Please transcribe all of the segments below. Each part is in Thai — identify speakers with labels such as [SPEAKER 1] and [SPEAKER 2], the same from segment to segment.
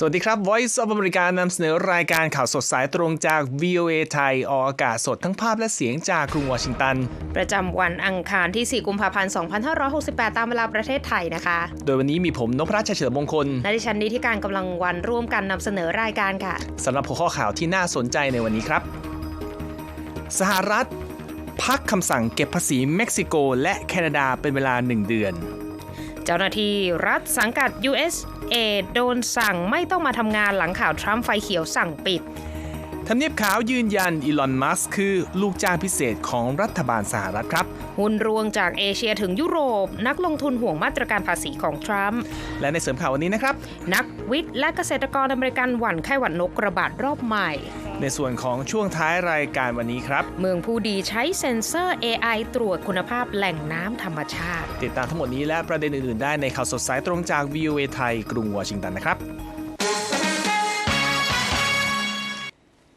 [SPEAKER 1] สวัสดีครับ Voice of America นำเสนอรายการข่าวสดสายตรงจาก VOA ไทย ออกอากาศสดทั้งภาพและเสียงจากกรุงวอชิงตัน
[SPEAKER 2] ประจำวันอังคารที่ 4 กุมภาพันธ์ 2568 ตามเวลาประเทศไทยนะคะ
[SPEAKER 1] โดยวันนี้มีผมนพรัชเฉลิมมงคล
[SPEAKER 2] และดิฉันนิติการกำลังวันร่วมกันนำเสนอรายการค่ะ
[SPEAKER 1] สำหรับหัวข้อข่าวที่น่าสนใจในวันนี้ครับ สหรัฐ พักคำสั่งเก็บภาษีเม็กซิโก และแคนาดาเป็นเวลา 1 เดือน
[SPEAKER 2] เจ้าหน้าที่รัฐสังกัด USA โดนสั่งไม่ต้องมาทำงานหลังข่าวทรัมป์ไฟเขียวสั่งปิด
[SPEAKER 1] ทำเนียบขาวยืนยันอีลอน มัสคือลูกจ้างพิเศษของรัฐบาลสหรัฐครับ
[SPEAKER 2] หุ้นรวงจากเอเชียถึงยุโรป นักลงทุนห่วงมาตรการภาษีของทรัมป์
[SPEAKER 1] และในเสริมข่าววันนี้นะครับ
[SPEAKER 2] นักวิทย์และเกษตรกรอเมริกันหวั่นไข้หวัดนกระบาดรอบใหม่
[SPEAKER 1] ในส่วนของช่วงท้ายรายการวันนี้ครับ
[SPEAKER 2] เมืองผู้ดีใช้เซ็นเซอร์ AI ตรวจคุณภาพแหล่งน้ำธรรมชาติ
[SPEAKER 1] ติดตามทั้งหมดนี้และประเด็นอื่นๆ ได้ในข่าวสดสายตรงจาก VOA ไทยกรุงวอชิงตันนะครับ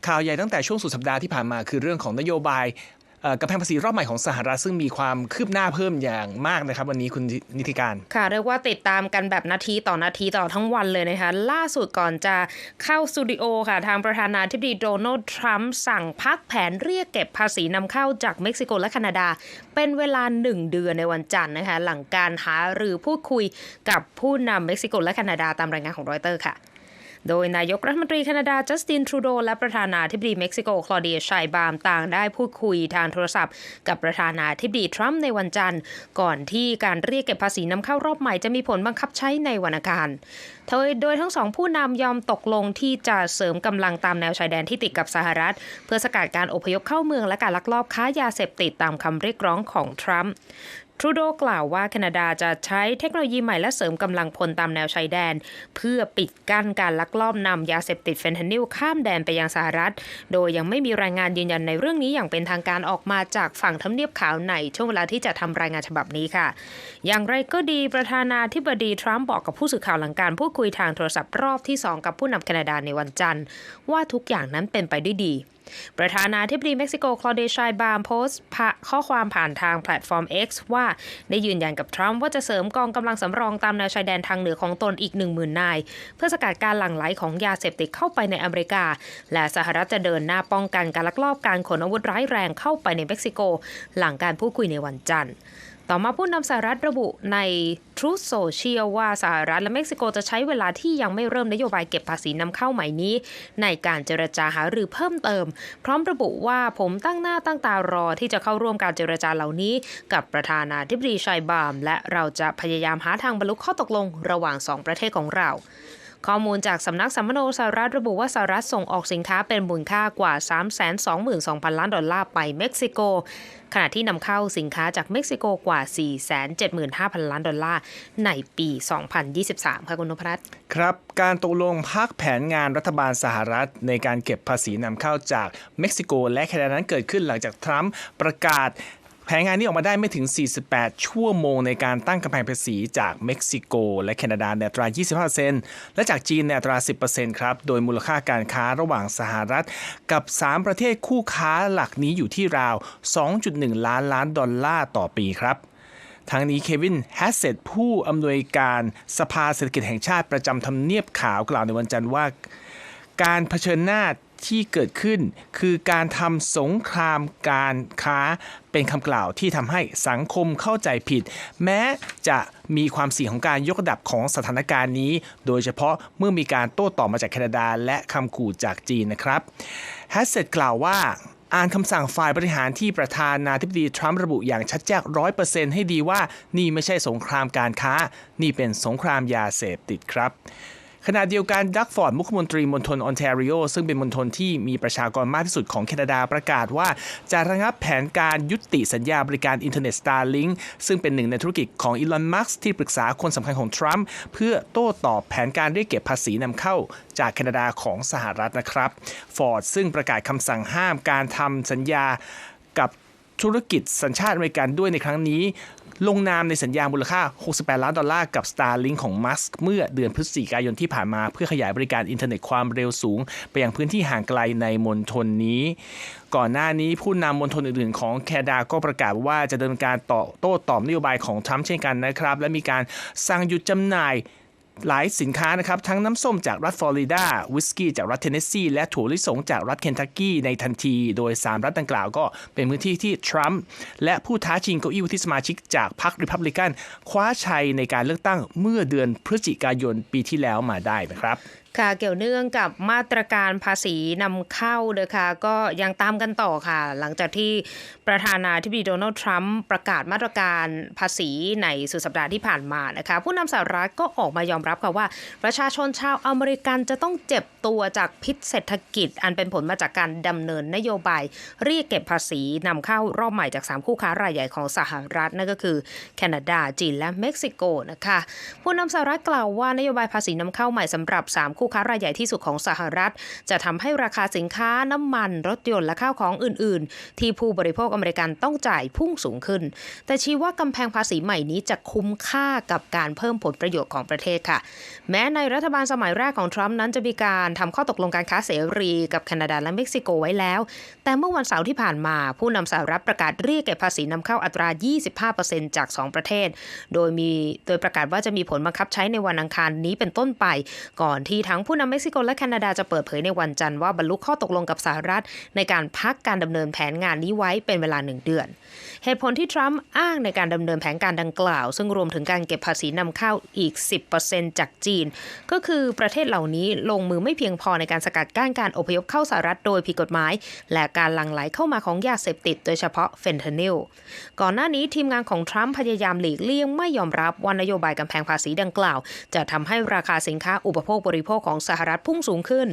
[SPEAKER 1] ข่าวใหญ่ตั้งแต่ช่วงสุดสัปดาห์ที่ผ่านมาคือเรื่องของนโยบายกำแพงภาษีรอบใหม่ของสหรัฐซึ่งมีความคืบหน้าเพิ่มอย่างมากนะครับ วันนี้คุณนิติการ
[SPEAKER 2] ค่ะ เรียกว่าติดตามกันแบบนาทีต่อนาทีต่อทั้งวันเลยนะคะ ล่าสุดก่อนจะเข้าสตูดิโอค่ะ ทางประธานาธิบดีโดนัลด์ทรัมป์สั่งพักแผนเรียกเก็บภาษีนำเข้าจากเม็กซิโกและแคนาดา เป็นเวลา 1 เดือนในวันจันทร์นะคะ หลังการหาหรือพูดคุยกับผู้นำเม็กซิโกและแคนาดาตามรายงานของรอยเตอร์ค่ะ โดยนายกรัฐมนตรีแคนาดาจัสตินทรูโดและประธานาธิบดีเม็กซิโกคลอเดียชัยบามต่างได้พูดคุยทางโทรศัพท์ กับประธานาธิบดีทรัมป์ในวันจันทร์ ก่อนที่การเรียกเก็บภาษีนำเข้ารอบใหม่จะมีผลบังคับใช้ในวันอังคารโดยโดยทั้งสองผู้นำยอมตกลงที่จะเสริมกำลังตามแนวชายแดนที่ติดกับสหรัฐ เพื่อสกัดการอพยพเข้าเมืองและการลักลอบค้ายาเสพติดตามคำเรียกร้องของทรัมป์ ทรูโดกล่าวว่าแคนาดาจะใช้เทคโนโลยีใหม่และเสริมกำลังพลตามแนวชายแดน เพื่อปิดกั้นการลักลอบนำยาเสพติดเฟนทานิลข้ามแดนไปยังสหรัฐ โดยยังไม่มีรายงานยืนยันในเรื่องนี้อย่างเป็นทางการออกมาจากฝั่งทำเนียบขาวในช่วงเวลาที่จะทำรายงานฉบับนี้ค่ะ อย่างไรก็ดีประธานาธิบดีทรัมป์บอกกับผู้สื่อข่าวหลังการพูดคุยทางโทรศัพท์รอบที่ 2 กับผู้นำแคนาดาในวันจันทร์ ว่าทุกอย่างนั้นเป็นไปด้วยดี ประธานาธิบดีเม็กซิโกคลอเดชัยบามโพสต์ข้อความผ่านทางแพลตฟอร์ม X ว่าได้ยืนยันกับทรัมป์ว่าจะเสริมกองกำลังสำรองตามแนวชายแดนทางเหนือของตนอีก 10,000 นาย เพื่อสกัดการหลั่งไหลของยาเสพติดเข้าไปในอเมริกา และสหรัฐจะเดินหน้าป้องกันการลักลอบการขนอาวุธร้ายแรงเข้าไปในเม็กซิโก หลังการพูดคุยในวันจันทร์ ต่อมาผู้นำสหรัฐระบุใน Truth Social ว่าสหรัฐและเม็กซิโกจะใช้เวลาที่ยังไม่เริ่มนโยบายเก็บภาษีนำเข้าใหม่นี้ ในการเจรจาหารือเพิ่มเติม พร้อมระบุว่าผมตั้งหน้าตั้งตารอที่จะเข้าร่วมการเจรจาเหล่านี้ กับประธานาธิบดีชัยบาม และเราจะพยายามหาทางบรรลุข้อตกลงระหว่างสองประเทศของเรา ข้อมูลจากสำนักสัมมโนสหรัฐระบุว่าสหรัฐส่งออกสินค้าเป็นมูลค่ากว่า 322,000 ล้านดอลลาร์ไปเม็กซิโก ขณะที่นำเข้าสินค้าจากเม็กซิโกกว่า 475,000 ล้านดอลลาร์ในปี 2023 ค่ะคุณนพรัตน์
[SPEAKER 1] ครับ การตกลงพักแผนงานรัฐบาลสหรัฐ ในการเก็บภาษีนำเข้าจากเม็กซิโกและแคนาดานั้นเกิดขึ้นหลังจากทรัมป์ประกาศ ผนงานนี้ออกมาได้ไม่ถึง 48 ชั่วโมงในการตั้งกำแพงภาษีจากเม็กซิโก และแคนาดาในอัตรา 25%และจากจีนในอัตรา 10%ครับ โดยมูลค่าการค้าระหว่างสหรัฐ กับ 3 ประเทศคู่ค้าหลักนี้อยู่ที่ราว 2.1 ล้านล้านดอลลาร์ต่อปีครับทั้งนี้เควินแฮสเซตผู้อำนวยการสภาเศรษฐกิจแห่งชาติประจำทำเนียบขาวกล่าวในวันจันทร์ว่า การเผชิญหน้า ที่เกิดขึ้น คือการทำสงครามการค้าเป็นคำกล่าวที่ทำให้สังคมเข้าใจผิด แม้จะมีความเสี่ยงของการยกระดับของสถานการณ์นี้ โดยเฉพาะเมื่อมีการโต้ตอบมาจากแคนาดา และคำขู่จากจีนนะครับแฮสเซตกล่าวว่าอ่านคำสั่งฝ่ายบริหารที่ประธานาธิบดีทรัมป์ระบุอย่างชัดแจ้งร้อยเปอร์เซ็นต์ให้ดีว่านี่ไม่ใช่สงครามการค้า นี่เป็นสงครามยาเสพติดครับ ขณะเดียวกันดักฟอร์ดมุขมนตรีมณฑลออนแทรีโอซึ่งเป็นมณฑลที่มีประชากรมากที่สุดของแคนาดาประกาศว่า จะระงับแผนการยุติสัญญาบริการอินเทอร์เน็ต Starlink ซึ่งเป็นหนึ่งในธุรกิจของอีลอนมัสที่ปรึกษาคนสำคัญของทรัมป์เพื่อโต้ตอบแผนการเรียกเก็บภาษีนำเข้าจากแคนาดาของสหรัฐนะครับฟอร์ดซึ่งประกาศคำสั่งห้ามการทำสัญญากับธุรกิจสัญชาติอเมริกันด้วยในครั้งนี้ ลงนามในสัญญามูลค่า 68 ล้านดอลลาร์กับ Starlink ของมัสเมื่อเดือนพฤศจิกายนที่ผ่านมาเพื่อขยายบริการอินเทอร์เน็ตความเร็วสูง ไปยังพื้นที่ห่างไกลในมณฑลนี้ ก่อนหน้านี้ผู้นำมณฑลอื่นๆ ของแคนาดาก็ประกาศว่าจะดำเนินการต่อโต้ตอบนโยบายของทรัมป์เช่นกันนะครับ และมีการสั่งหยุดจำหน่าย หลายสินค้านะครับ ทั้งน้ำส้มจากรัฐฟลอริดาวิสกี้จากรัฐเทนเนสซีและถั่วลิสงจากรัฐเคนทักกี้ในทันที โดย 3 รัฐดังกล่าวก็เป็นพื้นที่ที่ทรัมป์และผู้ท้าชิงเก้าอี้วุฒิสมาชิกจากพรรคริพับลิกัน คว้าชัยในการเลือกตั้งเมื่อเดือนพฤศจิกายนปีที่แล้วมาได้นะครับ
[SPEAKER 2] ค่ะเกี่ยวเนื่องกับมาตรการภาษีนำเข้าเลยค่ะก็ยังตามกันต่อค่ะ หลังจากที่ประธานาธิบดีโดนัลด์ทรัมป์ประกาศมาตรการภาษีในสุดสัปดาห์ที่ผ่านมานะคะ ผู้นำสหรัฐก็ออกมายอมรับค่ะว่า ประชาชนชาวอเมริกันจะต้องเจ็บตัวจากพิษเศรษฐกิจ อันเป็นผลมาจากการดำเนินนโยบายเรียกเก็บภาษีนำเข้ารอบใหม่จาก 3 คู่ค้ารายใหญ่ของสหรัฐนั่นก็คือ แคนาดา จีนและเม็กซิโกนะคะผู้นำสหรัฐกล่าวว่านโยบายภาษีนำเข้าใหม่สำหรับ 3 คู่ค้ารายใหญ่ที่สุดของสหรัฐ จะทำให้ราคาสินค้าน้ำมัน รถยนต์และข้าวของอื่น ๆ ที่ผู้บริโภคอเมริกันต้องจ่ายพุ่งสูงขึ้น แต่ชี้ว่ากำแพงภาษีใหม่นี้จะคุ้มค่ากับการเพิ่มผลประโยชน์ของประเทศค่ะ แม้ในรัฐบาลสมัยแรกของทรัมป์นั้นจะมีการทำข้อตกลงการค้าเสรีกับแคนาดาและเม็กซิโกไว้แล้ว แต่เมื่อวันเสาร์ที่ผ่านมา ผู้นำสหรัฐประกาศเรียกเก็บภาษีนำเข้าอัตรา 25%จาก 2 ประเทศ โดยมีโดยประกาศว่าจะมีผลบังคับใช้ในวันอังคารนี้เป็นต้นไป ก่อนที่ทั้งผู้นำเม็กซิโกและแคนาดาจะเปิดเผยในวันจันทร์ว่าบรรลุข้อตกลงกับสหรัฐ ในการพักการดำเนินแผนงานนี้ไว้เป็นเวลาหนึ่งเดือน เหตุผลที่ทรัมป์อ้างในการดำเนินแผนการดังกล่าว ซึ่งรวมถึงการเก็บภาษีนำเข้าอีก 10%จากจีน ก็คือประเทศเหล่านี้ลงมือไม่พียงพอในการสกัดกั้นการอพยพเข้าสหรัฐโดยผิดกฎหมาย และการหลั่งไหลเข้ามาของยาเสพติด โดยเฉพาะเฟนเทนิลก่อนหน้านี้ทีมงานของทรัมป์พยายามหลีกเลี่ยงไม่ยอมรับว่านโยบายกำแพงภาษีดังกล่าว จะทำให้ราคาสินค้าอุปโภคบริโภคของสหรัฐพุ่งสูงขึ้น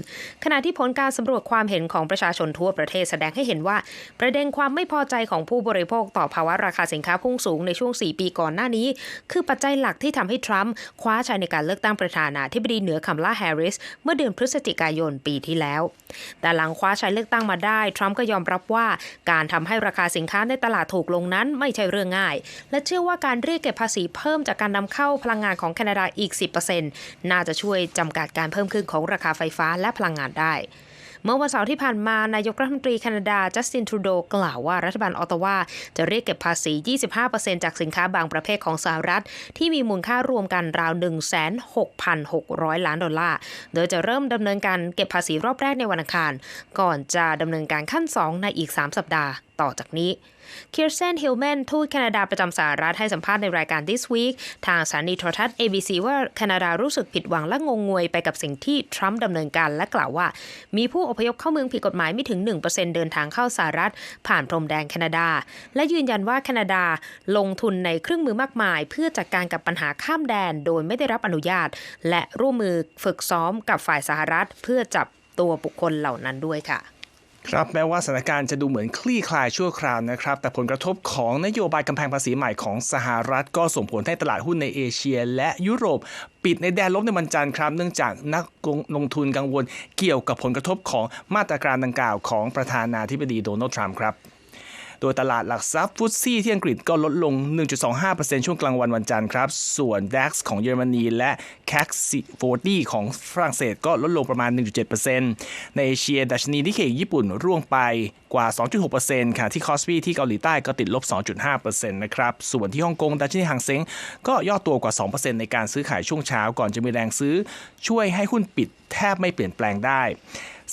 [SPEAKER 2] ขณะที่ผลการสำรวจความเห็นของประชาชนทั่วประเทศแสดงให้เห็นว่า ประเด็นความไม่พอใจของผู้บริโภคต่อภาวะราคาสินค้าพุ่งสูงในช่วง 4 ปีก่อนหน้านี้ คือปัจจัยหลักที่ทำให้ทรัมป์คว้าชัยในการเลือกตั้งประธานาธิบดีเหนือคัมลาแฮร์ริสเมื่อเดือนพฤศจิกายนปีที่แล้ว แต่หลังคว้าชัยเลือกตั้งมาได้ ทรัมป์ก็ยอมรับว่าการทำให้ราคาสินค้าในตลาดถูกลงนั้นไม่ใช่เรื่องง่าย และเชื่อว่าการเรียกเก็บภาษีเพิ่มจากการนำเข้าพลังงานของแคนาดาอีก 10%น่าจะช่วยจำกัดการเพิ่มขึ้นของราคาไฟฟ้าและพลังงานได้ เมื่อวันเสาร์ที่ผ่านมานายกรัฐมนตรีแคนาดาจัสตินทรูโดกล่าวว่ารัฐบาลออตตาวาจะเรียกเก็บภาษี 25%จากสินค้าบางประเภทของสหรัฐ ที่มีมูลค่ารวมกันราว 16,600 ล้านดอลลาร์ โดยจะเริ่มดำเนินการเก็บภาษีรอบแรกในวันอังคาร ก่อนจะดำเนินการขั้น 2 ในอีก 3 สัปดาห์ต่อจากนี้ คิร์เซนฮิลแมนทูตแคนาดาประจำสหรัฐให้สัมภาษณ์ในรายการ This Week ทางสถานีโทรทัศน์ ABC ว่าแคนาดารู้สึกผิดหวังและงงงวยไปกับสิ่งที่ทรัมป์ดำเนินการและกล่าวว่า มีผู้อพยพเข้าเมืองผิดกฎหมายไม่ถึง 1%เดินทางเข้าสหรัฐ ผ่านพรมแดนแคนาดา และยืนยันว่าแคนาดาลงทุนในเครื่องมือมากมาย เพื่อจัดการกับปัญหาข้ามแดนโดยไม่ได้รับอนุญาต และร่วมมือฝึกซ้อมกับฝ่ายสหรัฐ เพื่อจับตัวบุคคลเหล่านั้นด้วยค่ะ
[SPEAKER 1] ครับแม้ว่าสถานการณ์จะดูเหมือนคลี่คลายชั่วคราวนะครับ แต่ผลกระทบของนโยบายกำแพงภาษีใหม่ของสหรัฐ ก็ส่งผลให้ตลาดหุ้นในเอเชีย และยุโรป ปิดในแดนลบในวันจันทร์ครับ เนื่องจากนักลงทุนกังวลเกี่ยวกับผลกระทบของมาตรการดังกล่าวของประธานาธิบดีโดนัลด์ทรัมป์ครับ โดยตลาดหลักทรัพย์ฟุตซี่ที่อังกฤษก็ลดลง 1.25%ช่วงกลางวันวันจันทร์ครับ ส่วน DAX ของเยอรมนีและ CAC 40 ของฝรั่งเศสก็ลดลงประมาณ 1.7%ในเอเชีย ดัชนีนิเคอิญี่ปุ่นร่วงไปกว่า 2.6%ค่ะ ที่คอสปีที่เกาหลีใต้ก็ติดลบ 2.5%นะครับ ส่วนที่ฮ่องกงดัชนีหางเซ็งก็ย่อตัวกว่า 2%ในการซื้อขายช่วงเช้าก่อนจะมีแรงซื้อ ช่วยให้หุ้นปิดแทบไม่เปลี่ยนแปลงได้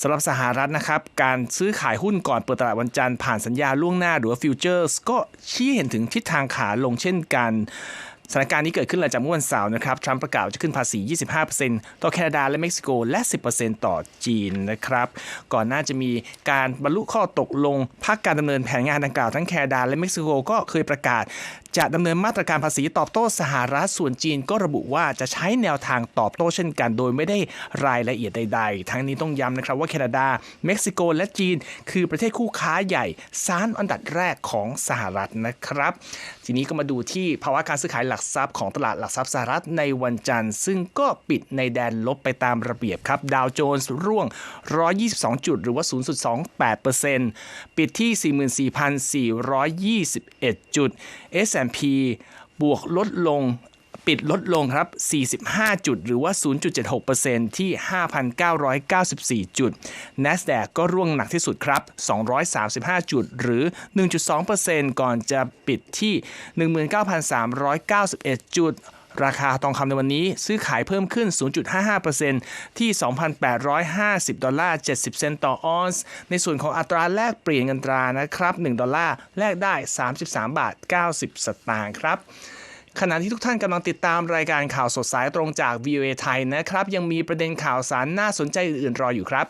[SPEAKER 1] สำหรับสหรัฐนะครับ การซื้อขายหุ้นก่อนเปิดตลาดวันจันทร์ผ่านสัญญาล่วงหน้าหรือว่าฟิวเจอร์สก็ชี้เห็นถึงทิศทางขาลงเช่นกัน สถานการณ์นี้เกิดขึ้นหลังจากเมื่อวันเสาร์นะครับทรัมป์ประกาศจะขึ้นภาษี 25%ต่อแคนาดาและเม็กซิโกและ 10%ต่อจีนนะครับก่อนหน้าจะมีการบรรลุข้อตกลงพักการดำเนินแผนงานดังกล่าวทั้งแคนาดาและเม็กซิโกก็เคยประกาศ จะดำเนินมาตรการภาษีตอบโต้สหรัฐส่วนจีนก็ระบุว่าจะใช้แนวทางตอบโต้เช่นกัน โดยไม่ได้รายละเอียดใด ๆ ทั้งนี้ต้องย้ำนะครับว่าแคนาดา เม็กซิโก และจีน คือประเทศคู่ค้าใหญ่ซานอันดับแรกของสหรัฐนะครับ ทีนี้ก็มาดูที่ภาวะการซื้อขายหลักักทรัพย์ของตลาดหลักทรัพย์สหรัฐในวันจันทร์ ซึ่งก็ปิดในแดนลบไปตามระเบียบครับ ดาวโจนส์ร่วง 122 จุดหรือว่า 0.28%ปิดที่ 44,421 จุด S&P บวกลดลง ปิดลดลงครับ 45 จุด หรือว่า 0.76%ที่ 5,994 จุด NASDAQ ก็ร่วงหนักที่สุดครับ 235 จุด หรือ 1.2%ก่อนจะปิดที่ 19,391 จุดราคาทองคำในวันนี้ซื้อขายเพิ่มขึ้น 0.55%ที่ 2,850 ดอลลาร์ 70 เซนต์ต่อออนซ์ ในส่วนของอัตราแลกเปลี่ยนเงินตรานะครับ 1 ดอลลาร์ แลกได้ 33 บาท 90 สตางค์ครับ ขณะที่ทุกท่านกำลังติดตามรายการข่าวสดสายตรงจาก VOA ไทยนะครับ ยังมีประเด็นข่าวสารน่าสนใจอื่นๆรออยู่ครับ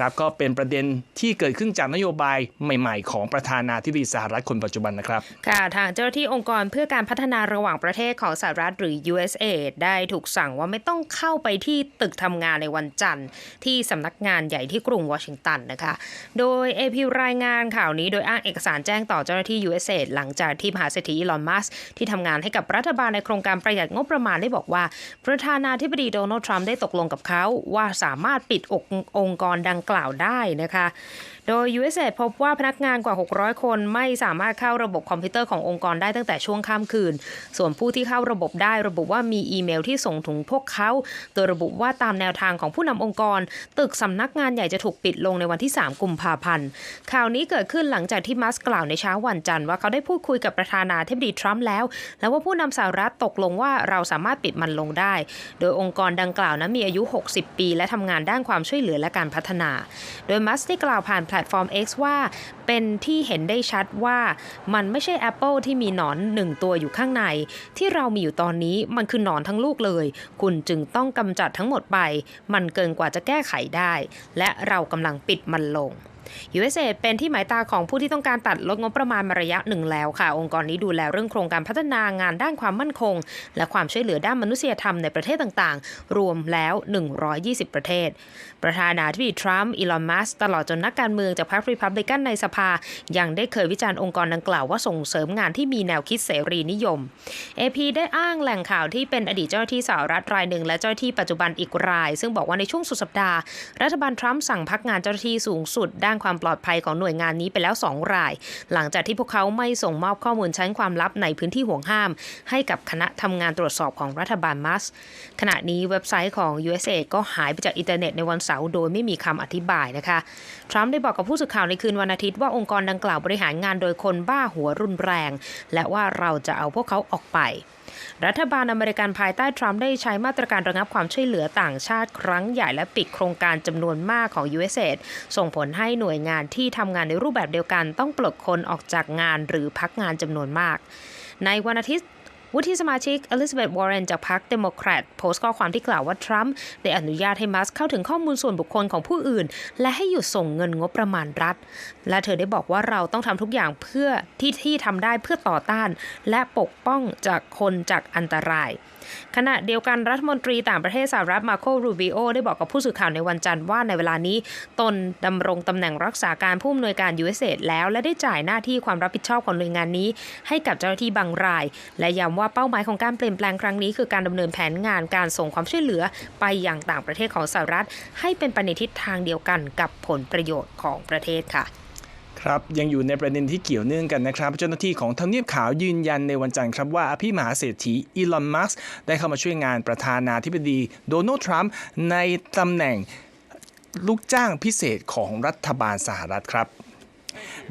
[SPEAKER 1] ครับก็เป็นประเด็นที่เกิดขึ้นจากนโยบายใหม่ ๆ ของประธานาธิบดีสหรัฐคนปัจจุบันนะครับ
[SPEAKER 2] ค่ะทางเจ้าหน้าที่องค์กรเพื่อการพัฒนาระหว่างประเทศของสหรัฐหรือ USA ได้ถูกสั่งว่าไม่ต้องเข้าไปที่ตึกทำงานในวันจันทร์ ที่สำนักงานใหญ่ที่กรุงวอชิงตันนะคะ โดย AP รายงานข่าวนี้โดยอ้างเอกสารแจ้งต่อเจ้าหน้าที่ USA หลังจากที่มหาเศรษฐีอีลอนมัสที่ทำงานให้กับรัฐบาลในโครงการประหยัดงบประมาณได้บอกว่า ประธานาธิบดีโดนัลด์ทรัมป์ได้ตกลงกับเขาว่าสามารถปิดอกองค์กรดังกล่าวได้นะคะ โดย USAID พบว่าพนักงานกว่า 600 คนไม่สามารถเข้าระบบคอมพิวเตอร์ขององค์กรได้ตั้งแต่ช่วงข้ามคืน ส่วนผู้ที่เข้าระบบได้ระบุว่ามีอีเมลที่ส่งถึงพวกเขา โดยระบุว่าตามแนวทางของผู้นำองค์กร ตึกสำนักงานใหญ่จะถูกปิดลงในวันที่ 3 กุมภาพันธ์ ข่าวนี้เกิดขึ้นหลังจากที่มัสกล่าวในเช้าวันจันทร์ว่าเขาได้พูดคุยกับประธานาธิบดีทรัมป์แล้ว และว่าผู้นำสหรัฐตกลงว่าเราสามารถปิดมันลงได้ โดยองค์กรดังกล่าวนั้นมีอายุ 60 ปี และทำงานด้านความช่วยเหลือและการพัฒนา โดยมัสได้กล่าวผ่านแพลตฟอร์ม X ว่า เป็นที่เห็นได้ชัดว่ามันไม่ใช่ Apple ที่มีหนอนหนึ่งตัวอยู่ข้างใน ที่เรามีอยู่ตอนนี้มันคือหนอนทั้งลูกเลย คุณจึงต้องกำจัดทั้งหมดไป มันเกินกว่าจะแก้ไขได้ และเรากำลังปิดมันลง USAID เป็นที่หมายตาของผู้ที่ต้องการตัดลดงบประมาณมาระยะหนึ่งแล้วค่ะ องค์กรนี้ดูแลเรื่องโครงการพัฒนางานด้านความมั่นคง และความช่วยเหลือด้านมนุษยธรรมในประเทศต่างๆ รวมแล้ว 120 ประเทศ ประธานาธิบดีทรัมป์อีลอนมัสตลอดจนนักการเมืองจากพรรครีพับลิกันในสภา ยังได้เคยวิจารณ์องค์กรดังกล่าวว่าส่งเสริมงานที่มีแนวคิดเสรีนิยม AP ได้อ้างแหล่งข่าวที่เป็นอดีตเจ้าหน้าที่สหรัฐรายหนึ่งและเจ้าหน้าที่ปัจจุบันอีกราย ซึ่งบอกว่าในช่วงสุดสัปดาห์รัฐบาลทรัมป์สั่งพักงานเจ้าหน้าที่สูงสุดด้านความปลอดภัยของหน่วยงานนี้ไปแล้ว 2 ราย หลังจากที่พวกเขาไม่ส่งมอบข้อมูลชั้นความลับในพื้นที่ห่วงห้าม ให้กับคณะทำงานตรวจสอบของรัฐบาลมัส ขณะนี้เว็บไซต์ของ USA ก็หายไปจากอินเทอร์เน็ตในวันเสาร์โดยไม่มีคำอธิบายนะคะ ทรัมป์ได้บอกกับผู้สื่อข่าวในคืนวันอาทิตย์ว่าองค์กรดังกล่าวบริหารงานโดยคนบ้าหัวรุนแรง และว่าเราจะเอาพวกเขาออกไป รัฐบาลอเมริกันภายใต้ทรัมป์ได้ใช้มาตรการระงับความช่วยเหลือต่างชาติครั้งใหญ่และปิดโครงการจำนวนมากของ USAID ส่งผลให้หน่วยงานที่ทำงานในรูปแบบเดียวกันต้องปลดคนออกจากงานหรือพักงานจำนวนมาก ในวันอาทิตย์ วุฒิสมาชิกอลิซาเบธวอร์เรนจากพรรคเดโมแครตโพสต์ข้อความที่กล่าวว่าทรัมป์ได้อนุญาตให้มัสเข้าถึงข้อมูลส่วนบุคคลของผู้อื่น และให้หยุดส่งเงินงบประมาณรัฐ และเธอได้บอกว่าเราต้องทำทุกอย่างเพื่อที่ที่ทำได้เพื่อต่อต้าน และปกป้องจากคนจากอันตราย ขณะเดียวกันรัฐมนตรีต่างประเทศสหรัฐมาโครูบิโอได้บอกกับผู้สื่อข่าวในวันจันทร์ว่าในเวลานี้ ตนดำรงตำแหน่งรักษาการผู้อำนวยการ USAID แล้ว และได้จ่ายหน้าที่ความรับผิดชอบของหน่วยงานนี้ ให้กับเจ้าหน้าที่บางราย และย้ำว่าเป้าหมายของการเปลี่ยนแปลงครั้งนี้คือการดำเนินแผนงานการส่งความช่วยเหลือไปยังต่างประเทศของสหรัฐ ให้เป็นไปในทิศทางเดียวกันกับผลประโยชน์ของประเทศค่ะ
[SPEAKER 1] ครับยังอยู่ในประเด็นที่เกี่ยวเนื่องกันนะครับเจ้าหน้าที่ของทำเนียบขาวยืนยันในวันจันทร์ครับว่าอภิมหาเศรษฐีอีลอนมัสก์ได้เข้ามาช่วยงานประธานาธิบดีโดนัลด์ทรัมป์ในตำแหน่งลูกจ้างพิเศษของรัฐบาลสหรัฐครับ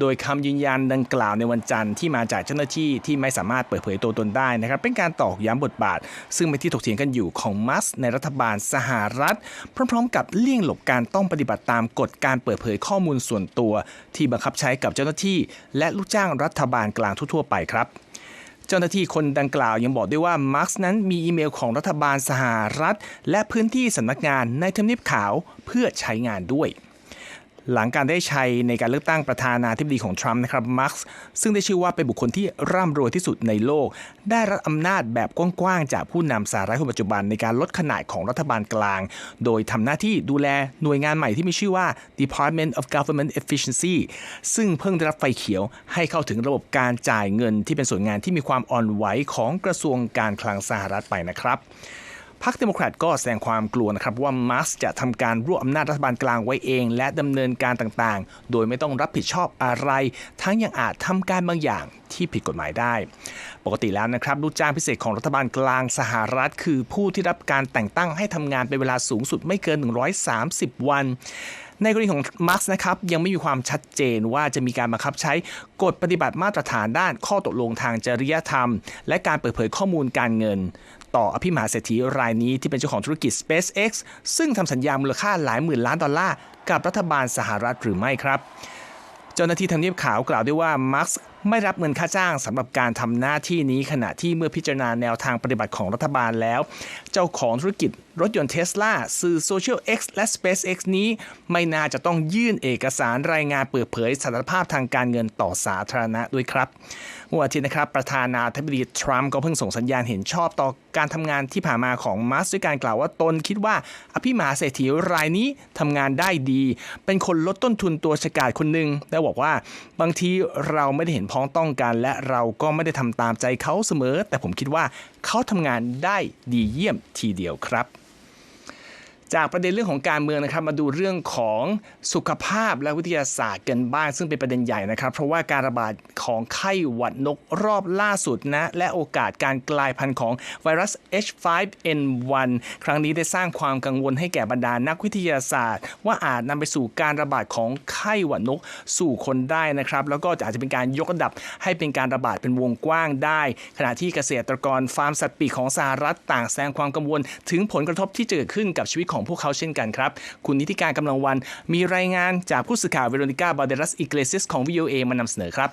[SPEAKER 1] โดยคำยืนยันดังกล่าวในวันจันทร์ที่มาจากเจ้าหน้าที่ที่ไม่สามารถเปิดเผยตัวตนได้นะครับ เป็นการตอกย้ำบทบาท ซึ่งเป็นที่ถกเถียงกันอยู่ของมัสก์ในรัฐบาลสหรัฐ พร้อมๆ กับเลี่ยงหลบการต้องปฏิบัติตามกฎการเปิดเผยข้อมูลส่วนตัว ที่บังคับใช้กับเจ้าหน้าที่ และลูกจ้างรัฐบาลกลางทั่วๆไปครับเจ้าหน้าที่คนดังกล่าวยังบอกด้วยว่ามาร์กนั้นมีอีเมลของรัฐบาลสหรัฐ และพื้นที่สำนักงานในทำเนียบขาวเพื่อใช้งานด้วย หลังการได้ชัยในการเลือกตั้งประธานาธิบดีของทรัมป์นะครับมาร์กซึ่งได้ชื่อว่าเป็นบุคคลที่ร่ำรวยที่สุดในโลก ได้รับอำนาจแบบกว้างๆจากผู้นำสหรัฐคนปัจจุบันในการลดขนาดของรัฐบาลกลาง โดยทำหน้าที่ดูแลหน่วยงานใหม่ที่มีชื่อว่า Department of Government Efficiency ซึ่งเพิ่งได้รับไฟเขียวให้เข้าถึงระบบการจ่ายเงินที่เป็นส่วนงานที่มีความอ่อนไหวของกระทรวงการคลังสหรัฐไปนะครับ พรรคเดโมแครตก็แสดงความกลัวนะครับว่ามาร์กจะทำการรวบอำนาจรัฐบาลกลางไว้เอง และดำเนินการต่างๆ โดยไม่ต้องรับผิดชอบอะไร ทั้งยังอาจทำการบางอย่างที่ผิดกฎหมายได้ ปกติแล้วนะครับลูกจ้างพิเศษของรัฐบาลกลางสหรัฐ คือผู้ที่รับการแต่งตั้งให้ทำงานเป็นเวลาสูงสุดไม่เกิน 130 วันในกรณีของมาร์กนะครับยังไม่มีความชัดเจนว่าจะมีการบังคับใช้กฎปฏิบัติมาตรฐานด้านข้อตกลงทางจริยธรรม และการเปิดเผยข้อมูลการเงิน ต่ออภิมหาเศรษฐีรายนี้ที่เป็นเจ้าของธุรกิจ SpaceX ซึ่งทำสัญญามูลค่าหลายหมื่นล้านดอลลาร์กับรัฐบาลสหรัฐหรือไม่ครับ เจ้าหน้าที่ทำเนียบขาวกล่าวด้วยว่ามาร์ก ไม่รับเงินค่าจ้างสำหรับการทำหน้าที่นี้ขณะที่เมื่อพิจารณาแนวทางปฏิบัติของรัฐบาลแล้ว เจ้าของธุรกิจรถยนต์เทสลาสื่อ Social X และ SpaceX นี้ ไม่น่าจะต้องยื่นเอกสารรายงานเปิดเผยสถานภาพทางการเงินต่อสาธารณะด้วยครับเมื่อวันทิตย์นะครับ ประธานาธิบดีทรัมป์ก็เพิ่งส่งสัญญาณเห็นชอบต่อการทำงานที่ผ่านมาของมาร์กด้วยการกล่าวว่าตนคิดว่า อภิมหาเศรษฐีรายนี้ทำงานได้ดี เป็นคนลดต้นทุนตัวฉกาจคนหนึ่งและบอกว่าบางทีเราไม่ได้เห็นพ้องต้องกัน และเราก็ไม่ได้ทำตามใจเขาเสมอ แต่ผมคิดว่าเขาทำงานได้ดีเยี่ยมทีเดียวครับ จากประเด็นเรื่องของการเมืองนะครับมาดูเรื่องของสุขภาพและวิทยาศาสตร์กันบ้าง ซึ่งเป็นประเด็นใหญ่นะครับ เพราะว่าการระบาดของไข้หวัดนกรอบล่าสุดนะ และโอกาสการกลายพันธุ์ของไวรัส H5N1 ครั้งนี้ได้สร้างความกังวลให้แก่บรรดานักวิทยาศาสตร์ ว่าอาจนำไปสู่การระบาดของไข้หวัดนกสู่คนได้นะครับ แล้วก็อาจจะเป็นการยกระดับให้เป็นการระบาดเป็นวงกว้างได้ ขณะที่เกษตรกรฟาร์มสัตว์ปีกของสหรัฐต่างแสดงความกังวล ถึงผลกระทบที่จะเกิดขึ้นกับชีวิตของพวกเขาเช่นกันครับ คุณนิติการกำลังวันมีรายงานจากผู้สื่อข่าวเวโรนิก้าบาเดรัสอิเกเลซิสของ VOA มานำเสนอครับ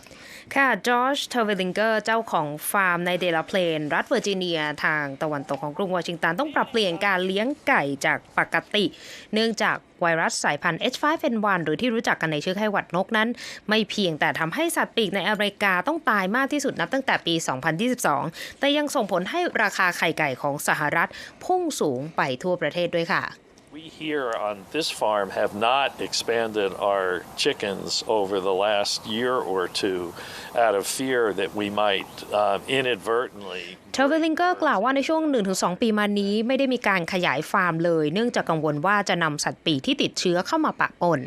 [SPEAKER 2] ค่ะจอร์จเทอร์เวลิงเกอร์เจ้าของฟาร์มในเดลาเพลน รัฐเวอร์จิเนียทางตะวันตกของกรุงวอชิงตันต้องปรับเปลี่ยนการเลี้ยงไก่จากปกติ เนื่องจากไวรัสสายพันธุ์ H5N1 หรือที่รู้จักกันในชื่อไข้หวัดนกนั้น ไม่เพียงแต่ทำให้สัตว์ปีกในอเมริกาต้องตายมากที่สุดนับตั้งแต่ปี 2022 แต่ยังส่งผลให้ราคาไข่ไก่ของสหรัฐพุ่งสูงไปทั่วประเทศด้วยค่ะ
[SPEAKER 3] We here on this farm have not expanded our chickens over the last year or two out of fear that we might um, inadvertently
[SPEAKER 2] เทอร์เวลิงเกอร์กล่าวว่าในช่วง 1-2 ปีมานี้ไม่ได้มีการขยายฟาร์มเลย เนื่องจากกังวลว่าจะนำสัตว์ปีกที่ติดเชื้อเข้ามาปะปน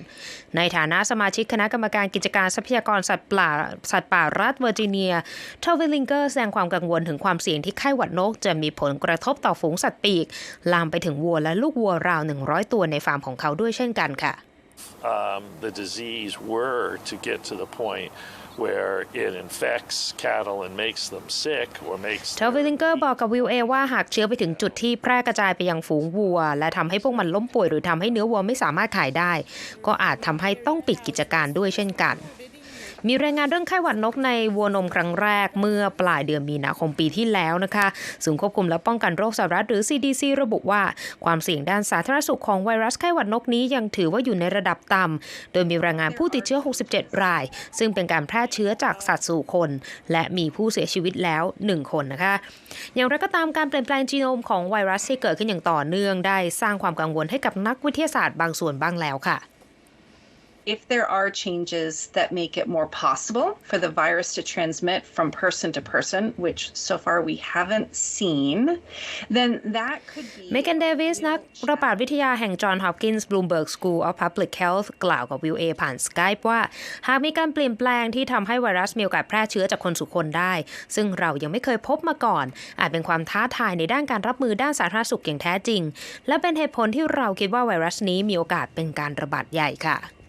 [SPEAKER 2] ในฐานะสมาชิกคณะกรรมการกิจการทรัพยากรสัตว์ป่าสัตว์ป่ารัฐเวอร์จิเนียเทอร์เวลิงเกอร์แสดงความกังวลถึงความเสี่ยงที่ไข้หวัดนก จะมีผลกระทบต่อฝูงสัตว์ปีก ลามไปถึงวัวและลูกวัวราว100 ตัวในฟาร์มของเขาด้วยเช่นกันค่ะ
[SPEAKER 3] um, the disease were to get to the point where it infects cattle and makes them sick or makes
[SPEAKER 2] เทอร์เวลิงเกอร์บอกกับวิวเอว่าหากเชื้อไปถึงจุดที่แพร่กระจายไปยังฝูงวัว และทำให้พวกมันล้มป่วยหรือทำให้เนื้อวัวไม่สามารถขายได้ ก็อาจทำให้ต้องปิดกิจการด้วยเช่นกัน มีรายงานเรื่องไข้หวัดนกในวัวนมครั้งแรกเมื่อปลายเดือนมีนาคมปีที่แล้วนะคะศูนย์ควบคุมและป้องกันโรคสหรัฐหรือ CDC ระบุว่า ความเสี่ยงด้านสาธารณสุขของไวรัสไข้หวัดนกนี้ยังถือว่าอยู่ในระดับต่ำโดยมีรายงานผู้ติดเชื้อ 67 ราย ซึ่งเป็นการแพร่เชื้อจากสัตว์สู่คน และมีผู้เสียชีวิตแล้ว 1 คนนะคะ อย่างไรก็ตามการเปลี่ยนแปลงจีโนมของไวรัสที่เกิดขึ้นอย่างต่อเนื่องได้สร้างความกังวลให้กับนักวิทยาศาสตร์บางส่วนบ้างแล้วค่ะ
[SPEAKER 4] if there are changes that make it more possible for the virus to transmit from person to person, which so far we haven't seen, then that could be.
[SPEAKER 2] เม g ก n นเดวิสนักระบาดวิทยาแห่ง John Hopkins Bloomberg School of Public Health กล่าวกับวิวเอผ่าน Skype ว่า หากมีการเปลี่ยนแปลงที่ทำให้ไวรัสมีโอกาสแพร่เชื้อจากคนสู่คนได้ ซึ่งเรายังไม่เคยพบมาก่อน อาจเป็นความท้าทายในด้านการรับมือด้านสาธารณสุขอย่างแท้จริง และเป็นเหตุผลที่เราคิดว่าไวรัสนี้มีโอกาสเป็นการระบาดใหญ่ค่ะ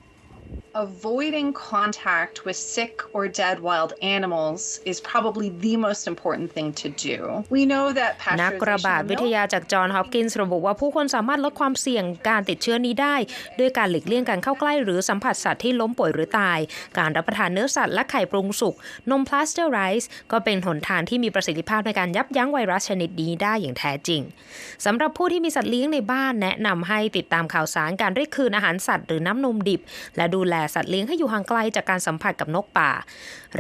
[SPEAKER 4] Avoiding contact with sick or dead wild animals is probably the most important thing to do. We know that
[SPEAKER 2] นักระบาด
[SPEAKER 4] pasteurization
[SPEAKER 2] วิ
[SPEAKER 4] of
[SPEAKER 2] ท
[SPEAKER 4] milk
[SPEAKER 2] ยาจากจอห์นฮอปกินส์ระบุว่าผู้คนสามารถลดความเสี่ยงการติดเชื้อนี้ได้ด้วยการหลีกเลี่ยงการเข้าใกล้หรือสัมผัสสัตว์ที่ล้มป่วยหรือตาย การรับประทานเนื้อสัตว์และไข่ปรุงสุก นมพลาสเตอร์ไรซ์ก็เป็นหนทางที่มีประสิทธิภาพในการยับยั้งไวรัสชนิดนี้ได้อย่างแท้จริงสำหรับผู้ที่มีสัตว์เลี้ยงในบ้านแนะนำให้ติดตามข่าวสารการเรียกคืนอาหารสัตว์หรือน้ำนมดิบ และดูแลสัตว์เลี้ยงให้อยู่ห่างไกลจากการสัมผัสกับนกป่า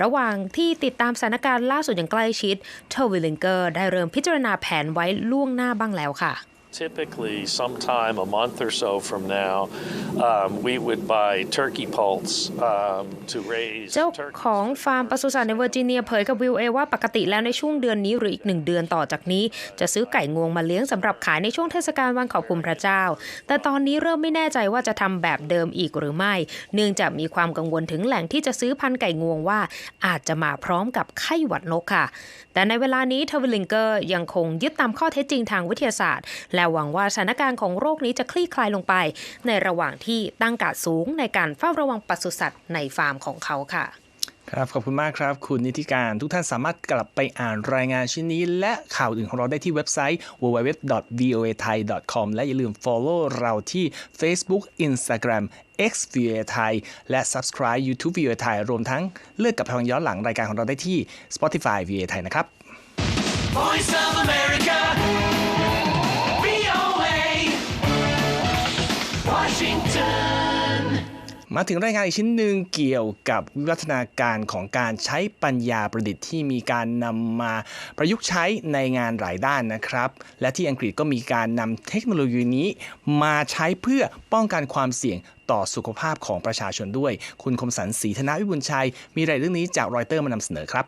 [SPEAKER 2] ระหว่างที่ติดตามสถานการณ์ล่าสุดอย่างใกล้ชิดเทอร์วิลลิงเกอร์ได้เริ่มพิจารณาแผนไว้ล่วงหน้าบ้างแล้วค่ะ
[SPEAKER 3] Typically, sometime a month or so from now, um, we would buy turkey poults um, to raise
[SPEAKER 2] เจ้า
[SPEAKER 3] turkeys.
[SPEAKER 2] ของฟาร์มปศุสัตว์ในเวอร์จิเนียเผยกับวิวเอว่าปกติแล้วในช่วงเดือนนี้หรืออีกหนึ่งเดือนต่อจากนี้ จะซื้อไก่งวงมาเลี้ยงสำหรับขายในช่วงเทศกาลวันขอบคุณพระเจ้า แต่ตอนนี้เริ่มไม่แน่ใจว่าจะทำแบบเดิมอีกหรือไม่ เนื่องจากมีความกังวลถึงแหล่งที่จะซื้อพันธุ์ไก่งวงว่า อาจจะมาพร้อมกับไข้หวัดนกค่ะ แต่ในเวลานี้ทวิลิงเกอร์ยังคงยึดตามข้อเท็จจริงทางวิทยาศาสตร์และหวังว่าสถานการณ์ของโรคนี้จะคลี่คลายลงไป ในระหว่างที่ตั้งการดสูงในการเฝ้าระวังปศุสัตว์ในฟาร์มของเขาค่ะ
[SPEAKER 1] ครับขอบคุณมากครับคุณนิติการทุกท่านสามารถกลับไปอ่านรายงานชิ้นนี้ และข่าวอื่นของเราได้ที่เว็บไซต์ www.voathai.com และอย่าลืม follow เราที่ Facebook Instagram X VOA Thai และ subscribe YouTube VOA Thai รวมทั้งเลือกกับทางย้อนหลังรายการของเราได้ที่ Spotify VOA Thai นะครับ
[SPEAKER 5] Voice of America. Washington.
[SPEAKER 1] มาถึงรายงานอีกชิ้นหนึ่งเกี่ยวกับวิวัฒนาการของการใช้ปัญญาประดิษฐ์ที่มีการนำมาประยุกต์ใช้ในงานหลายด้านนะครับ และที่อังกฤษก็มีการนำเทคโนโลยีนี้ มาใช้เพื่อป้องกันความเสี่ยงต่อสุขภาพของประชาชนด้วย คุณคมสันศรีธนาวิบุญชัย มีรายเรื่องนี้จากรอยเตอร์มานำเสนอครับ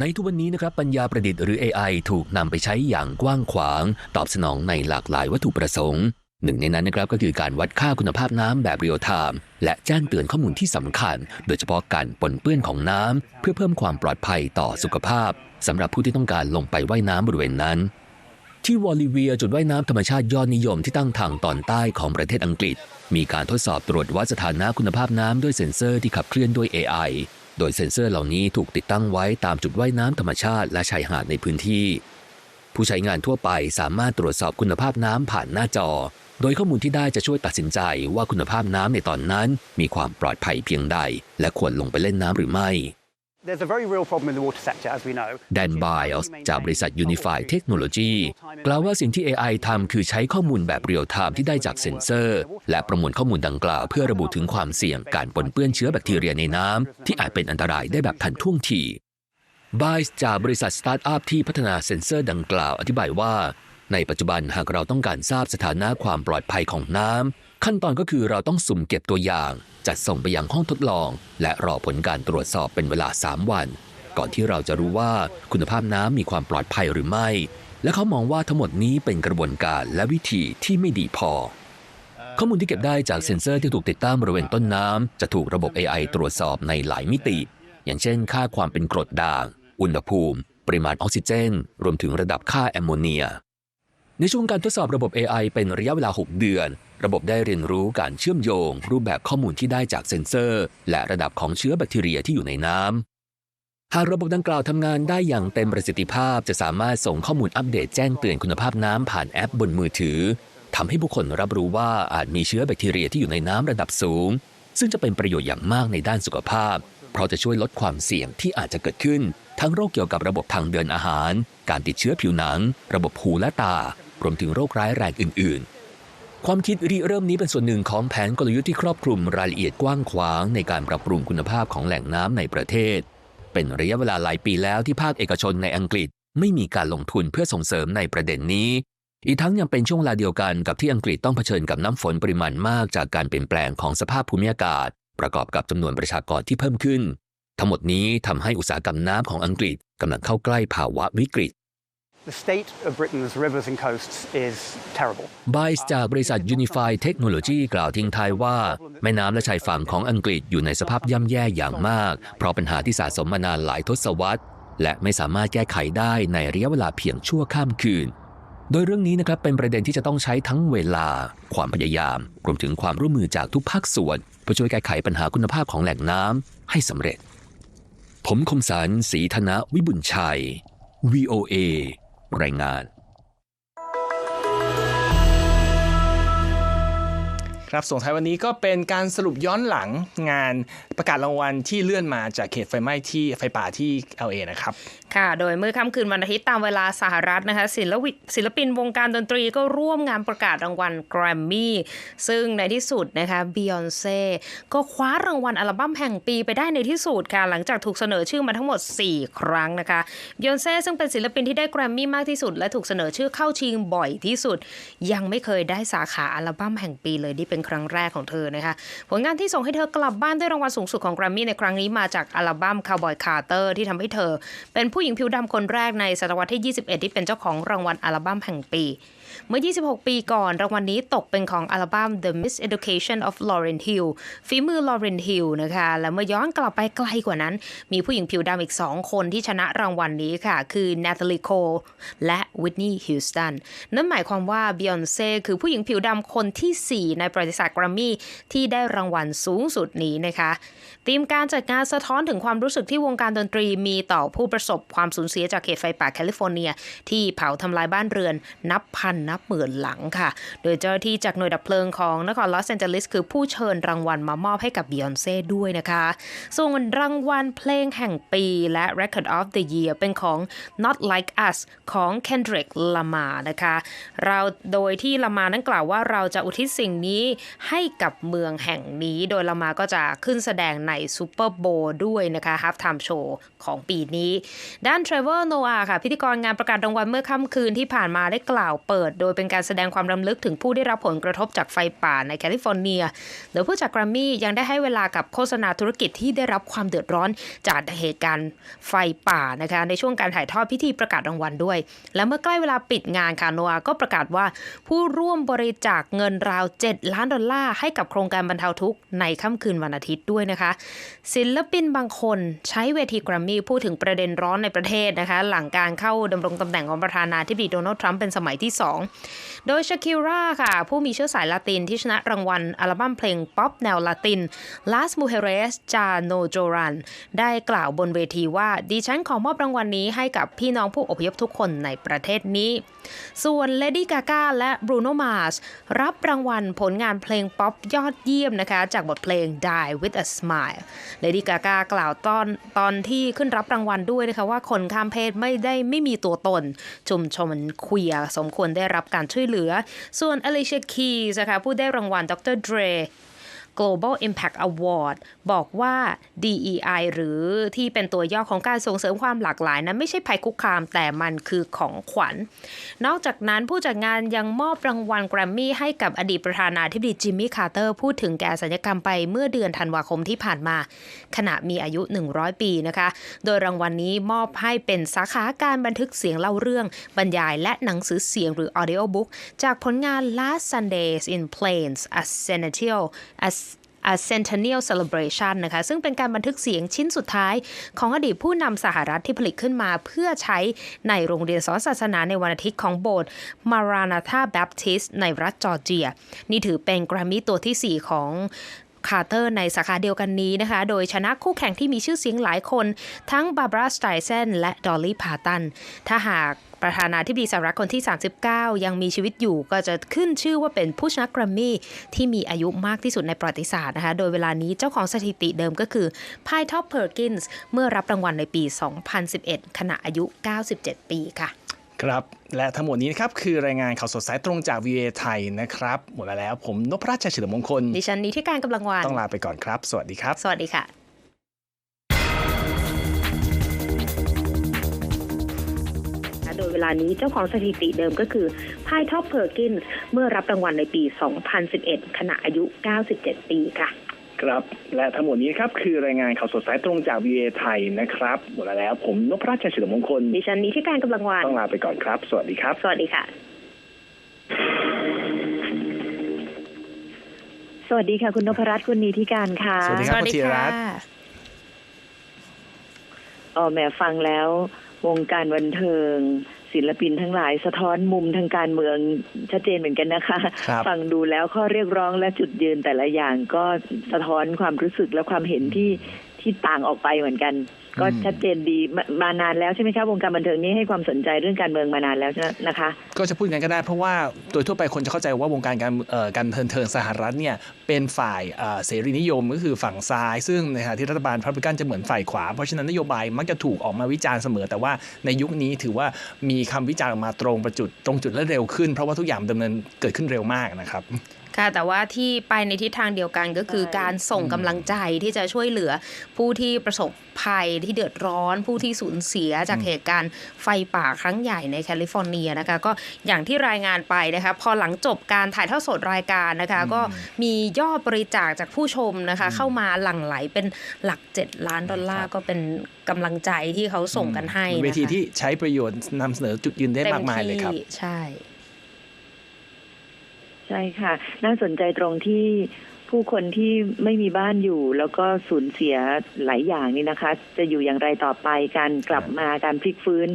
[SPEAKER 6] ในทุกวันนี้นะครับปัญญาประดิษฐ์หรือ AI ถูกนำไปใช้อย่างกว้างขวาง ตอบสนองในหลากหลายวัตถุประสงค์ หนึ่งในนั้นนะครับก็คือการวัดค่าคุณภาพน้ำแบบเรียลไทม์และแจ้งเตือนข้อมูลที่สำคัญ โดยเฉพาะการปนเปื้อนของน้ำเพื่อเพิ่มความปลอดภัยต่อสุขภาพสำหรับผู้ที่ต้องการลงไปว่ายน้ำบริเวณนั้น ที่วอลิเวียจุดว่ายน้ำธรรมชาติยอดนิยมที่ตั้งทางตอนใต้ของประเทศอังกฤษ มีการทดสอบตรวจวัดสถานะคุณภาพน้ำด้วยเซ็นเซอร์ที่ขับเคลื่อนด้วย AI โดยเซ็นเซอร์เหล่านี้ถูกติดตั้งไว้ตามจุดว่ายน้ำธรรมชาติและชายหาดในพื้นที่ ผู้ใช้งานทั่วไปสามารถตรวจสอบคุณภาพน้ำผ่านหน้าจอ โดยข้อมูลที่ได้จะช่วยตัดสินใจว่าคุณภาพน้ำในตอนนั้น มีความปลอดภัยเพียงใด และควรลงไปเล่นน้ำหรือไม่
[SPEAKER 7] There's a very real problem in the water sector, as we know.
[SPEAKER 6] แดนไบอสจากบริษัท Unify Technology กล่าวว่าสิ่งที่ AI ทำคือใช้ข้อมูลแบบเรียลไทม์ที่ได้จากเซ็นเซอร์ และประมวลข้อมูลดังกล่าว เพื่อระบุถึงความเสี่ยงการปนเปื้อนเชื้อแบคทีเรียในน้ำที่อาจเป็นอันตรายได้แบบทันท่วงทีบายจากบริษัทสตาร์ทอัพที่พัฒนาเซ็นเซอร์ดังกล่าวอธิบายว่า ในปัจจุบันหากเราต้องการทราบสถานะความปลอดภัยของน้ำ ขั้นตอนก็คือเราต้องสุ่มเก็บตัวอย่าง จัดส่งไปยังห้องทดลอง และรอผลการตรวจสอบเป็นเวลา 3 วัน ก่อนที่เราจะรู้ว่าคุณภาพน้ำมีความปลอดภัยหรือไม่ และเขามองว่าทั้งหมดนี้เป็นกระบวนการและวิธีที่ไม่ดีพอ ข้อมูลที่เก็บได้จากเซ็นเซอร์ที่ถูกติดตั้งบริเวณต้นน้ำจะถูกระบบ AI ตรวจสอบในหลายมิติ อย่างเช่น ค่าความเป็นกรดด่าง อุณหภูมิ ปริมาณออกซิเจน รวมถึงระดับค่าแอมโมเนีย ในช่วงการทดสอบระบบ AI เป็นระยะเวลา 6 เดือน ระบบได้เรียนรู้การเชื่อมโยง รูปแบบข้อมูลที่ได้จากเซ็นเซอร์ และระดับของเชื้อแบคทีเรียที่อยู่ในน้ำ หากระบบดังกล่าวทำงานได้อย่างเต็มประสิทธิภาพ จะสามารถส่งข้อมูลอัปเดตแจ้งเตือนคุณภาพน้ำผ่านแอปบนมือถือทำให้ผู้คนรับรู้ว่าอาจมีเชื้อแบคทีเรียที่อยู่ในน้ำระดับสูง ซึ่งจะเป็นประโยชน์อย่างมากในด้านสุขภาพ เพราะจะช่วยลดความเสี่ยงที่อาจจะเกิดขึ้น ทั้งโรคเกี่ยวกับระบบทางเดินอาหาร การติดเชื้อผิวหนัง ระบบหูและตา รวมถึงโรคร้ายแรงอื่น ๆ ความคิดริเริ่มนี้เป็นส่วนหนึ่งของแผนกลยุทธ์ที่ครอบคลุมรายละเอียดกว้างขวางในการปรับปรุงคุณภาพของแหล่งน้ำในประเทศ เป็นระยะเวลาหลายปีแล้วที่ภาคเอกชนในอังกฤษไม่มีการลงทุนเพื่อส่งเสริมในประเด็นนี้ อีกทั้งยังเป็นช่วงเวลาเดียวกันกับที่อังกฤษต้องเผชิญกับน้ำฝนปริมาณมากจากการเปลี่ยนแปลงของสภาพภูมิอากาศ ประกอบกับจำนวนประชากรที่เพิ่มขึ้น ทั้งหมดนี้ทำให้อุตสาหกรรมน้ำของอังกฤษกำลังเข้าใกล้ภาวะวิกฤต บายจากบริษัท Unify Technology กล่าวทิ้งท้ายว่า แม่น้ำและชายฝั่งของอังกฤษอยู่ในสภาพย่ำแย่อย่างมาก เพราะปัญหาที่สะสมมานานหลายทศวรรษ และไม่สามารถแก้ไขได้ในระยะเวลาเพียงชั่วข้ามคืน โดยเรื่องนี้นะครับเป็นประเด็นที่จะต้องใช้ทั้งเวลา ความพยายาม รวมถึงความร่วมมือจากทุกภาคส่วนเพื่อช่วยแก้ไขปัญหาคุณภาพของแหล่งน้ำให้สำเร็จ ผมคมสันศรีธนวิบุญชัย VOA รายงาน
[SPEAKER 1] ครับส่งท้ายวันนี้ก็เป็นการสรุปย้อนหลังงานประกาศรางวัลที่เลื่อนมาจากเขตไฟไหม้ที่ไฟป่าที่ LA นะครับ
[SPEAKER 2] ค่ะ โดยเมื่อค่ำคืนวันอาทิตย์ตามเวลาสหรัฐนะคะศิลวิศิลปินวงการดนตรีก็ร่วมงานประกาศรางวัลแกรมมี่ซึ่งในที่สุดนะคะบิยอนเซ่ก็คว้ารางวัลอัลบั้มแห่งปีไปได้ในที่สุดค่ะหลังจากถูกเสนอชื่อมาทั้งหมด 4 ครั้งนะคะบิยอนเซ่ซึ่งเป็นศิลปินที่ได้แกรมมี่มากที่สุด และถูกเสนอชื่อเข้าชิงบ่อยที่สุด ยังไม่เคยได้สาขาอัลบั้มแห่งปีเลยนี่เป็นครั้งแรกของเธอนะคะ ผลงานที่ส่งให้เธอกลับบ้านด้วยรางวัลสูงสุดของแกรมมี่ในครั้งนี้มาจากอัลบั้ม Cowboy Carter ที่ทำให้เธอ เป็นผู้หญิงผิวดำคนแรกในศตวรรษที่ 21 ที่เป็นเจ้าของรางวัลอัลบั้มแห่งปี เมื่อ 26 ปีก่อน รางวัลนี้ตกเป็นของอัลบั้ม The Miseducation of Lauryn Hill ฝีมือ Lauryn Hill นะคะ และเมื่อย้อนกลับไปไกลกว่านั้น มีผู้หญิงผิวดำอีก 2 คนที่ชนะรางวัลนี้ค่ะ คือ Natalie Cole และ Whitney Houston นั่นหมายความว่า Beyonce คือผู้หญิงผิวดำคนทีสี่4 ในประวัติศาสตร์กรมมี่ที่ได้รางวัลสูงสุดนี้นะคะธีมการจัดงานสะท้อนถึงความรู้สึกที่วงการดนตรีมีต่อผู้ประสบความสูญเสียจากเหตุไฟป่าแคลิฟอร์เนีย ที่เผาทำลายบ้านเรือนนับพันนับหมื่นหลังค่ะ โดยเจ้าหน้าที่จากหน่วยดับเพลิงของนครลอสแอนเจลิสคือผู้เชิญรางวัลมามอบให้กับบิยอนเซ่ด้วยนะคะ ส่วนรางวัลเพลงแห่งปีและ Record of the Year เป็นของ Not Like Us ของ Kendrick Lamar นะคะ เราโดยที่ลามานั้นกล่าวว่าเราจะอุทิศสิ่งนี้ให้กับเมืองแห่งนี้ โดยลามาก็จะขึ้นแสดงในซูเปอร์โบด้วยนะคะ Half Time Show ของปีนี้ ด้าน Trevor Noah ค่ะ พิธีกรงานประกาศรางวัลเมื่อค่ำคืนที่ผ่านมาได้กล่าวเปิดโดยเป็นการแสดงความรำลึกถึงผู้ได้รับผลกระทบจากไฟป่าในแคลิฟอร์เนียโดยผู้จัดแกรมมี่ยังได้ให้เวลากับโฆษณาธุรกิจที่ได้รับความเดือดร้อนจากเหตุการณ์ไฟป่านะคะในช่วงการถ่ายทอดพิธีประกาศรางวัลด้วย และเมื่อใกล้เวลาปิดงานค่ะโนอาก็ประกาศว่าผู้ร่วมบริจาคเงินราว 7 ล้านดอลลาร์ให้กับโครงการบรรเทาทุกข์ในค่ำคืนวันอาทิตย์ด้วยนะคะ ศิลปินบางคนใช้เวทีแกรมมี่พูดถึงประเด็นร้อนในประเทศนะคะ หลังการเข้าดำรงตำแหน่งของประธานาธิบดีโดนัลด์ทรัมป์เป็นสมัยที่ 2โดยชาคิราค่ะ ผู้มีเชื้อสายละตินที่ชนะรางวัลอัลบั้มเพลงป๊อปแนวละติน Las Mujeres Ya No Lloran ได้กล่าวบนเวทีว่า ดิฉันขอมอบรางวัลนี้ให้กับพี่น้องผู้อพยพทุกคนในประเทศนี้ ส่วนเลดี้กา a าและบรูโนมาสรับรางวัลผลงานเพลงป๊อปยอดเยี่ยมนะคะ จากบทเพลง Die with a Smile เลดี้กา a กล่าวตอนตอนที่ขึ้นรับรางวัลด้วยนะคะว่าคนข้ามเพศไม่ได้ไม่มีตัวตน ชุมชนควียสมควรได้ได้รับการช่วยเหลือ ส่วน Alicia Keys นะคะผู้ได้รางวัลดร Dre Global Impact Award บอกว่า DEI หรือที่เป็นตัวย่อของการส่งเสริมความหลากหลายนั้นไม่ใช่ภัยคุกคามแต่มันคือของขวัญ นอกจากนั้นผู้จัดงานยังมอบรางวัลแกรมมี่ให้กับอดีตประธานาธิบดีจิมมี่คาร์เตอร์พูดถึงแก่สัญญกรรมไปเมื่อเดือนธันวาคมที่ผ่านมา ขณะมีอายุ 100 ปีนะคะ โดยรางวัลนนี้มอบให้เป็นสาขาการบันทึกเสียงเล่าเรื่อง บรรยายและหนังสือเสียงหรือ audio book จากผลงาน Last Sundays in Plains a Centennial A Centennial Celebration นะคะซึ่งเป็นการบันทึกเสียงชิ้นสุดท้ายของอดีตผู้นำสหรัฐที่ผลิตขึ้นมาเพื่อใช้ในโรงเรียนสอนศาสนาในวันอาทิตย์ของโบสถ์ Maranatha Baptist ในรัฐจอร์เจีย นี่ถือเป็นแกรมมี่ตัวที่ 4 ของคาร์เตอร์ในสาขาเดียวกันนี้นะคะ โดยชนะคู่แข่งที่มีชื่อเสียงหลายคน ทั้งบาร์บาร่าสไตเซนและดอลลี่พาตัน ถ้าหาก ประธานาธิบดีสหรัฐคนที่ 39 ยังมีชีวิตอยู่ก็จะขึ้นชื่อว่าเป็นผู้ชนะแกรมมี่ที่มีอายุมากที่สุดในประวัติศาสตร์นะคะ โดยเวลานี้เจ้าของสถิติเดิมก็คือพายท็อปเพอร์กินส์เมื่อรับรางวัลในปี 2011 ขณะอายุ 97 ปีค่ะ
[SPEAKER 1] ครับ และทั้งหมดนี้นะครับ คือรายงานข่าวสดสายตรงจาก VOA ไทยนะครับ หมดแล้วผมนพราชชัยเฉลิมมงคล
[SPEAKER 2] ดิฉันนี้ที่การกำลังวัน
[SPEAKER 1] ต้องลาไปก่อนครับ สวัสดีครับ
[SPEAKER 2] สวัสดีค่ะ โดยเวลานี้เจ้าของสถิติเดิมก็คือพายท็อปเพอร์กินส์เมื่อรับรางวัลในปี 2011 ขณะอายุ 97 ปีค่ะ
[SPEAKER 1] ครับ และทั้งหมดนี้นะครับ คือรายงานข่าวสดสายตรงจาก VOA ไทยนะครับ หมดแล้วผมนพราชชัยเฉลิมมงคล
[SPEAKER 2] ดิฉันนี้ที่การกำลังวัน
[SPEAKER 1] ต้องลาไปก่อนครับ สวัสดีครับ
[SPEAKER 2] สวัสดีค่ะ
[SPEAKER 8] สวัสดีค่ะ คุณนพรัตน์คุณนีที่การค่ะ
[SPEAKER 1] สวัสดีครับคุณธีรรัตน์
[SPEAKER 8] อ๋อแหมฟังแล้ว วงการบันเทิง ศิลปินทั้งหลายสะท้อนมุมทางการเมืองชัดเจนเหมือนกันนะคะ
[SPEAKER 1] ครับ
[SPEAKER 8] ฟังดูแล้วข้อเรียกร้องและจุดยืนแต่ละอย่างก็สะท้อนความรู้สึกและความเห็นที่ที่ต่างออกไปเหมือนกัน ก็
[SPEAKER 1] อืม
[SPEAKER 8] ชัดเจนดีมามานานแล้วใช่ไหมคะวงการบันเทิงนี้ให้ความสนใจเรื่องการเมืองมานานแล้วนะคะ
[SPEAKER 1] ก็จะพูดกันก็ได้เพราะว่าโดยทั่วไปคนจะเข้าใจว่าวงการการเอ่อการบันเทิงสหรัฐเนี่ยเป็นฝ่ายเอ่อเสรีนิยมก็คือฝั่งซ้าย ซึ่งในขณะที่รัฐบาลพรรคกันจะเหมือนฝ่ายขวา เพราะฉะนั้นนโยบายมักจะถูกออกมาวิจารณ์เสมอ แต่ว่าในยุคนี้ถือว่ามีคำวิจารณ์ออกมาตรงประจุดตรงจุดและเร็วขึ้น เพราะว่าทุกอย่างดำเนินเกิดขึ้นเร็วมากนะครับ
[SPEAKER 2] ค่ะแต่ว่าที่ไปในทิศทางเดียวกันก็คือ
[SPEAKER 8] ใช่
[SPEAKER 2] การส่งกำลังใจที่จะช่วยเหลือผู้ที่ประสบภัยที่เดือดร้อน ผู้ที่สูญเสียจากเหตุการณ์ไฟป่าครั้งใหญ่ในแคลิฟอร์เนียนะคะก็อย่างที่รายงานไปนะคะพอหลังจบการถ่ายทอดสดรายการนะคะก็มียอดบริจาคจากผู้ชมนะคะเข้ามาหลั่งไหลเป็นหลัก 7 ล้านดอลลาร์ก็เป็นกำลังใจที่เขาส่งกันให้
[SPEAKER 1] เป็น
[SPEAKER 2] นะคะ
[SPEAKER 1] เวทีที่ใช้ประโยชน์นำเสนอจุดยืนได้มากมายเลยครับ
[SPEAKER 2] ต็ที่ใช่
[SPEAKER 8] ใช่ค่ะ น่าสนใจตรงที่ผู้คนที่ไม่มีบ้านอยู่ แล้วก็สูญเสียหลายอย่างนี่นะคะ จะอยู่อย่างไรต่อไปการกลับมาการพลิกฟื้น